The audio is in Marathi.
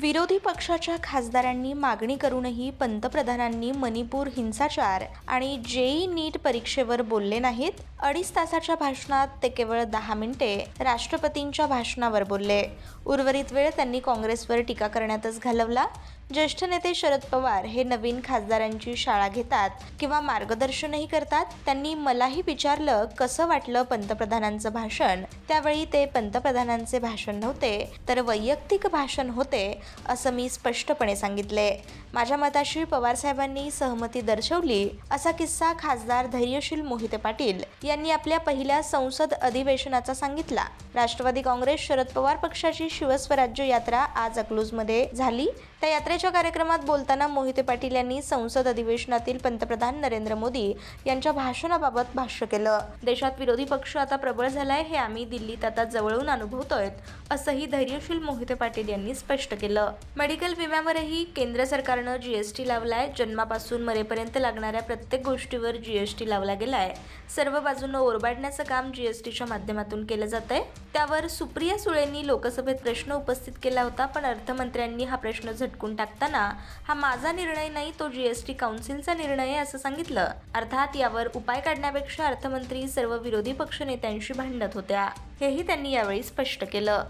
विरोधी पक्षाच्या खासदारांनी मागणी करूनही पंतप्रधानांनी मणिपूर हिंसाचार आणि जेई नीट परीक्षेवर बोलले नाहीत. अडीच तासाच्या भाषणात ते केवळ दहा मिनिटे राष्ट्रपतींच्या भाषणावर बोलले. उर्वरित वेळ त्यांनी काँग्रेसवर टीका करण्यातच घालवला. ज्येष्ठ नेते शरद पवार हे नवीन खासदारांची शाळा घेतात किंवा मार्गदर्शनही करतात. त्यांनी मलाही विचारलं कसं वाटलं पंतप्रधानांचं भाषण. त्यावेळी ते पंतप्रधानांचे भाषण नव्हते तर वैयक्तिक भाषण होते असं मी स्पष्टपणे सांगितले. माझ्या मताशी पवारसाहेबांनी सहमती दर्शवली असा किस्सा खासदार धैर्यशील मोहिते पाटील यांनी आपल्या पहिल्या संसद अधिवेशनाचा सांगितला. राष्ट्रवादी काँग्रेस शरद पवार पक्षाची शिवस्वराज्य यात्रा आज अकलूजमध्ये झाली. त्या यात्रेच्या कार्यक्रमात बोलताना मोहिते पाटील यांनी संसद अधिवेशनातील पंतप्रधान नरेंद्र मोदी यांच्या भाषणाबाबत भाष्य केलं. देशात विरोधी पक्ष आता प्रबळ झालाय हे आम्ही दिल्लीत आता जवळून अनुभवतोय असंही धैर्यशील मोहिते पाटील यांनी स्पष्ट केलं. मेडिकल विम्यावरही केंद्र सरकारनं जीएसटी लावलाय जन्मापासून मरेपर्यंत लागणाऱ्या प्रत्येक गोष्टीवर जीएसटी लावला गेलाय. सर्व बाजूनं ओरबाडण्याचं काम जीएसटीच्या माध्यमातून केलं जात आहे त्यावर सुप्रिया सुळेंनी लोकसभेत प्रश्न उपस्थित केला होता पण अर्थमंत्र्यांनी हा प्रश्न झटकून टाकताना हा माझा निर्णय नाही तो जीएसटी काउन्सिलचा निर्णय आहे असं सांगितलं. अर्थात यावर उपाय काढण्यापेक्षा अर्थमंत्री सर्व विरोधी पक्षनेत्यांशी भांडत होत्या. हेही त्यांनी यावेळी स्पष्ट केलं.